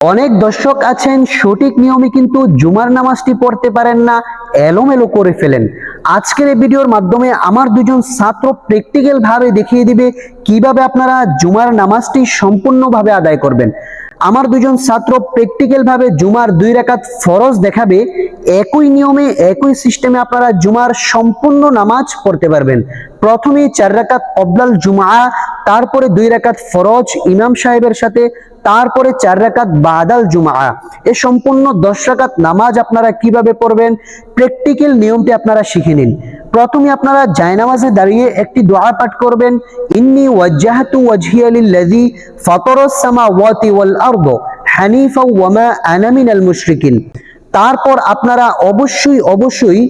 অনেক দর্শক আছেন, সঠিক নিয়মে কিন্তু জুমার নামাজটি পড়তে পারেন না, এলোমেলো করে ফেলেন। আজকের এই ভিডিওর মাধ্যমে আমার দুজন ছাত্র প্র্যাকটিক্যাল ভাবে দেখিয়ে দিবে কীভাবে আপনারা জুমার নামাজটি সম্পূর্ণভাবে আদায় করবেন। আমার দুজন ছাত্র প্র্যাকটিক্যাল ভাবে জুমার দুই রাকাত ফরজ দেখাবে, একই নিয়মে, একই সিস্টেমে আপনারা জুমার সম্পূর্ণ নামাজ পড়তে পারবেন। প্রথমে চার রাকাত অবলাল জুমা তারপরে দুই রাকাত ফরজ ইমাম সাহেবের সাথে, তারপরে চার রাকাত বাদাল জুমা এ সম্পূর্ণ দশ রাকাত নামাজ আপনারা কীভাবে পড়বেন, প্র্যাকটিক্যাল নিয়মটি আপনারা শিখে নিন। প্রথমে আপনারা জায়নামাজে দাঁড়িয়ে একটি দোয়া পাঠ করবেন, ইন্নি ওয়াজ্জাহাতু ওয়াজহিয়া লিল্লাযী ফাতারাস সামাওয়াতি ওয়াল আরদ হানিফা ওয়া মা আনা মিনাল মুশরিকিন। তারপর আপনারা অবশ্যই অবশ্যই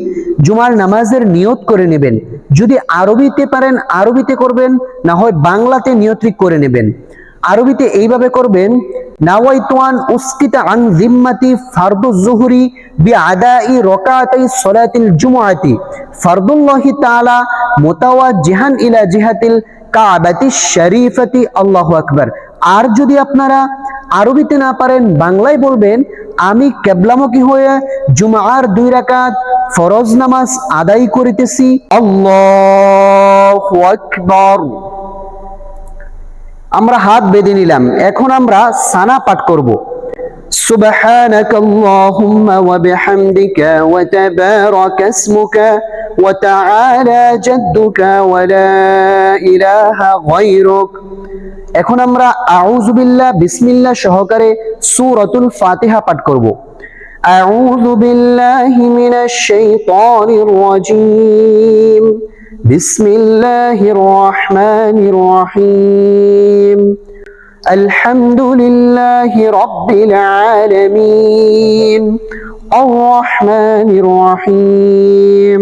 জুমার নামাজের নিয়ত করে নেবেন। যদি আরবিতে পারেন, আরবিতে করবেন, না হয় বাংলাতে নিয়ত্রিক করে নেবেন। আরবিতে এইভাবে করবেন, নাওয়াইতুয়ান উস্কিতা আন জিম্মাতি ফারদু জুহরি বি আদাই রকাতাই সলাতিল জুমআতি ফারদুল্লাহি তাআলা মুতাওয়াজ্জিহান ইলা জিহাতিল কাবাতি শরীফাতি আল্লাহু আকবার। আর যদি আপনারা আরবিতে না পারেন বাংলায় বলবেন আমি কেবলামুখী হয়ে জুমার দুই রাকাত ফরজ নামাজ আদায় করিতেছি আল্লাহু আকবার আমরা হাত বেঁধে নিলাম এখন আমরা সানা পাঠ করব سبحانك اللهم وبحمدك وتبارك اسمك وتعالى جدك ولا إله غيرك এখন আমরা আউযু বিল্লাহ বিসমিল্লাহ সহকারে সূরাতুল ফাতিহা পাঠ করব أعوذ بالله من الشيطان الرجيم بسم الله الرحمن الرحيم الحمد لله رب العالمين الرحمن الرحيم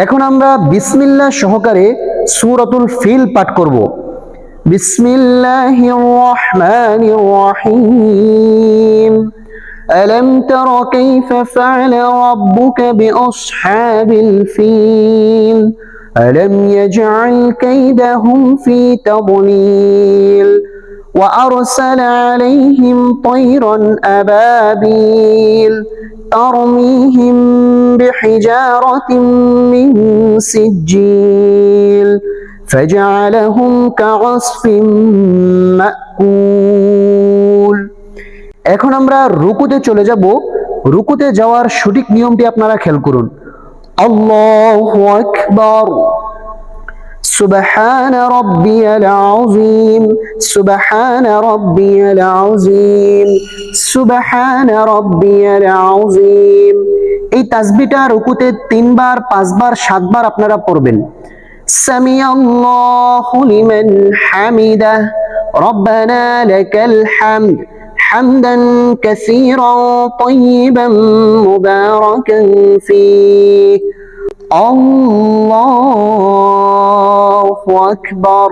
এখন আমরা বিসমিল্লাহ সহকারে সূরাতুল ফিল পাঠ করব বিসমিল্লাহির রহমানির রহিম ألم تر كيف فعل ربك بأصحاب الفيل ألم يجعل كيدهم في تضليل وأرسل عليهم طيرا أبابيل ترميهم بحجارة من سجيل فجعلهم كعصف مأكول এখন আমরা রুকুতে চলে যাব রুকুতে যাওয়ার সঠিক নিয়মটি আপনারা খেয়াল করুন আল্লাহু আকবার سبحان ربي العظيم سبحان ربي العظيم سبحان ربي العظيم এই তাসবিটা রুকুতে তিনবার পাঁচবার সাতবার আপনারা পড়বেন সামি আল্লাহু লিমান হামিদা রব্বানা লাকাল হামদ حمدا كثيرا طيبا مباركا فيه الله আকবর।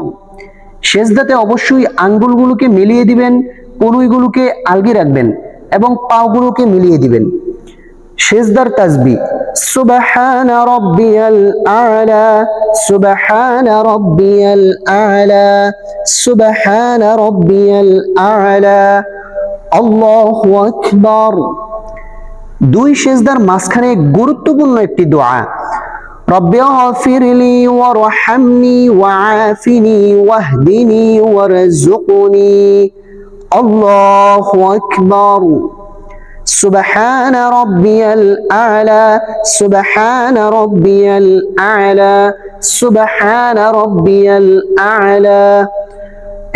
সেজদাতে অবশ্যই আঙ্গুলগুলোকে মিলিয়ে দিবেন, কনুইগুলোকে আলগি রাখবেন এবং পাগুলোকে মিলিয়ে দিবেন। সেজদার তাজবি সুবহান রব্বিয়াল আলা, সুবহান রব্বিয়াল আলা, সুবহান রব্বিয়াল আলা। আল্লাহু আকবার। দুই সেজদার মাঝখানে গুরুত্বপূর্ণ একটি দোয়া রব্বি গফিরলি ওয়ারহামনি ওয়াআফিনি ওয়াহদিনি ওয়ারযুকনি আল্লাহু আকবার سبحان ربي الأعلى سبحان ربي الأعلى سبحان ربي الأعلى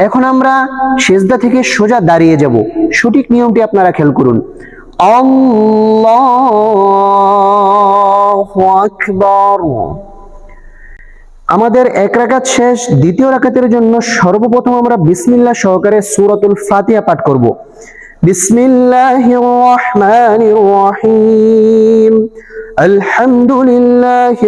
এখন আমরা সেজদা থেকে সোজা দাঁড়িয়ে যাব সঠিক নিয়মটি আপনারা খেয়াল করুন আল্লাহু আমাদের এক রাখাত শেষ, দ্বিতীয় রাখাতের জন্য সর্বপ্রথম আমরা বিসমিল্লা সহকারে সুরাতুল ফাতিয়া পাঠ করব। বিসমিল্লাহির রহমানির রহিম। আলহামদুলিল্লাহি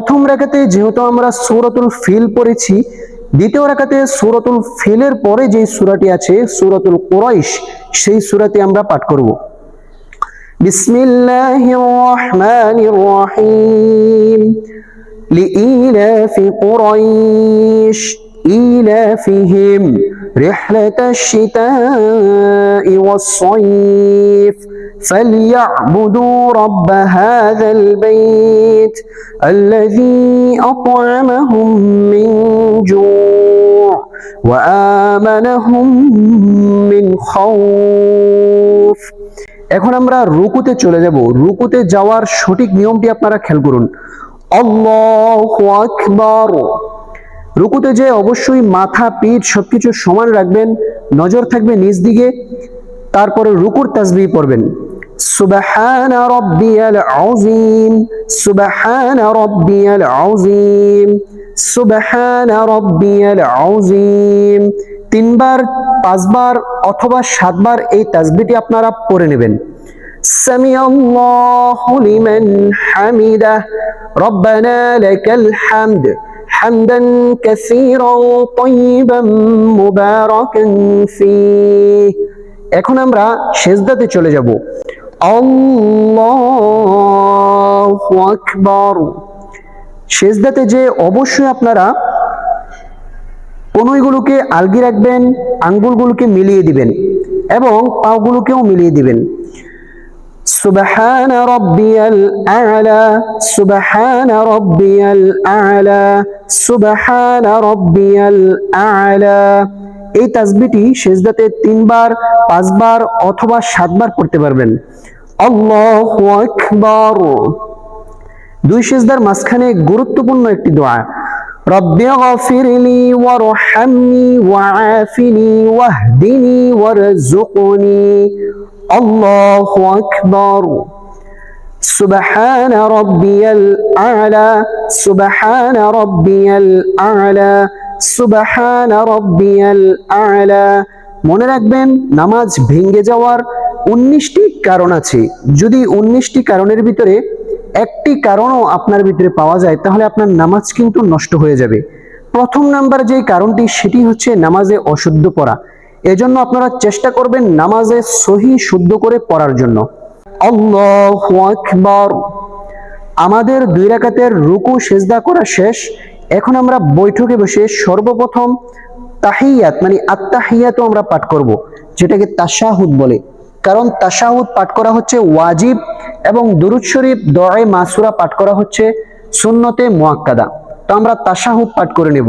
প্রথম রেখাতে যেহেতু আমরা সুরতুল ফিল পড়েছি, দ্বিতীয় রেখাতে সুরতুল ফিলের পরে যে সুরাটি আছে, সুরতুল কোরাইশ, সেই সুরাটি আমরা পাঠ করব। বিসমিল্লাহ إيلافهم رحلة الشتاء والصيف فليعبدوا رب هذا البيت الذي أطعمهم من جوع وآمنهم من خوف এখন আমরা রুকুতে চলে যাব রুকুতে যাওয়ার সঠিক নিয়মটি আপনারা খেয়াল করুন আল্লাহু আকবার রুকুতে যে অবশ্যই মাথা, পিঠ সবকিছু সমান রাখবেন, নজর থাকবে নিজ দিকে, তারপরে রুকুর তাজবি পড়বেন। সুবাহান রব্বিয়াল আযীম, সুবাহান রব্বিয়াল আযীম, সুবাহান রব্বিয়াল আযীম। তিনবার, পাঁচবার অথবা সাতবার এই তাজবিটি আপনারা পড়ে নেবেন। সামি আল্লাহু লিমান হামিদাহ, রব্বানা লাকাল হামদ। حمدا كثيرا طيبا مباركا فيه এখন আমরা সেজদাতে চলে যাব আল্লাহু আকবার সেজদাতে যে অবশ্যই আপনারা কনুইগুলোকে আলগি রাখবেন আঙ্গুলগুলোকে মিলিয়ে দিবেন এবং পাগুলোকেও মিলিয়ে দিবেন সুবহান রব্বিয়াল আ'লা সুবহান রব্বিয়াল আ'লা সুবহান রব্বিয়াল আ'লা এই তাসবিহটি সেজদাতে তিনবার পাঁচবার অথবা সাতবার পড়তে পারবেন আল্লাহু আকবার দুই সেজদার মাঝখানে গুরুত্বপূর্ণ একটি দোয়া رب اغفر لي وارحمني وعافني واهدني وارزقني الله أكبر سبحان ربي الأعلى سبحان ربي الأعلى سبحان ربي الأعلى মনে রাখবেন নামাজ ভেঙ্গে যাওয়ার উনিশটি কারণ আছে যদি উনিশটি কারণের ভিতরে একটি কারণও আপনার ভিতরে পাওয়া যায় তাহলে আপনার নামাজ কিন্তু নষ্ট হয়ে যাবে প্রথম নাম্বার যে কারণটি সেটি হচ্ছে নামাজে অশুদ্ধ পড়া এজন্য আপনারা চেষ্টা করবেন নামাজে সহি শুদ্ধ করে পড়ার জন্য। আমাদের দুই রাকাতের রুকু, সেজদা করা শেষ। এখন আমরা বৈঠকে বসে সর্বপ্রথম তাহিয়াত মানে আত্মাহিয়াতও আমরা পাঠ করব, যেটাকে তাশাহুদ বলে। কারণ তাশাহুদ পাঠ করা হচ্ছে ওয়াজিব এবং দুরুদ শরীফ, দয়ে মাসুরা পাঠ করা হচ্ছে সুন্নতে মোয়াক্কাদা তো আমরা তাশাহুদ পাঠ করে নেব।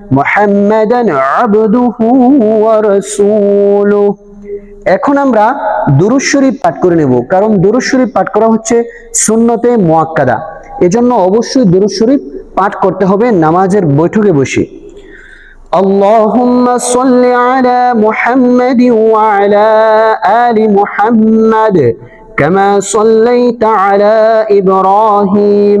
محمدا عبده ورسوله এখন আমরা দুরুদ শরীফ পাঠ করে নেব কারণ দুরুদ শরীফ পাঠ করা হচ্ছে সুন্নতে মুয়াক্কাদা এজন্য অবশ্যই দুরুদ শরীফ পাঠ করতে হবে নামাজের বৈঠকে বসে اللهم صل على محمد وعلى آل محمد كما صليت على إبراهيم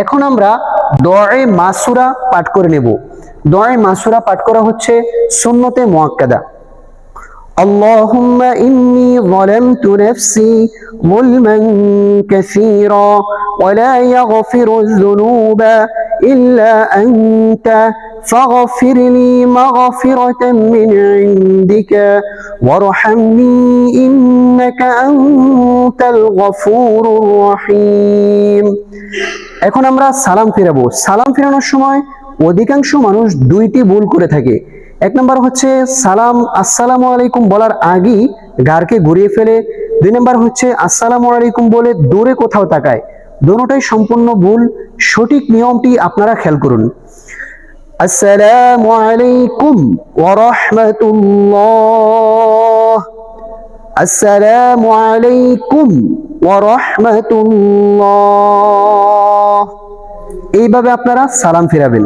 এখন আমরা দোয়ায়ে মাসুরা পাঠ করে নেব দোয়ায়ে মাসুরা পাঠ করা হচ্ছে সুন্নতে মুআক্কাদা اللهم إني ظلمت نفسي ظلما كثيرا ولا يغفر الذنوب إلا أنت فاغفر لي مغفرة من عندك وارحمني إنك أنت الغفور الرحيم এখন আমরা সালাম ফিরাবো সালাম ফিরানোর সময় অধিকাংশ মানুষ দুইটি ভুল করে থাকে এক নম্বর হচ্ছে সালাম আসসালামু আলাইকুম বলার আগেই গারকে ঘুরিয়ে ফেলে দুই নম্বর হচ্ছে আসসালামু আলাইকুম বলে দূরে কোথাও তাকায় দোনোটাই সম্পূর্ণ ভুল সঠিক নিয়মটি আপনারা খেয়াল করুন আসসালামু আলাইকুম ওয়া রাহমাতুল্লাহ আসসালামু আলাইকুম ওয়া রাহমাতুল্লাহ এইভাবে আপনারা সালাম ফিরাবেন।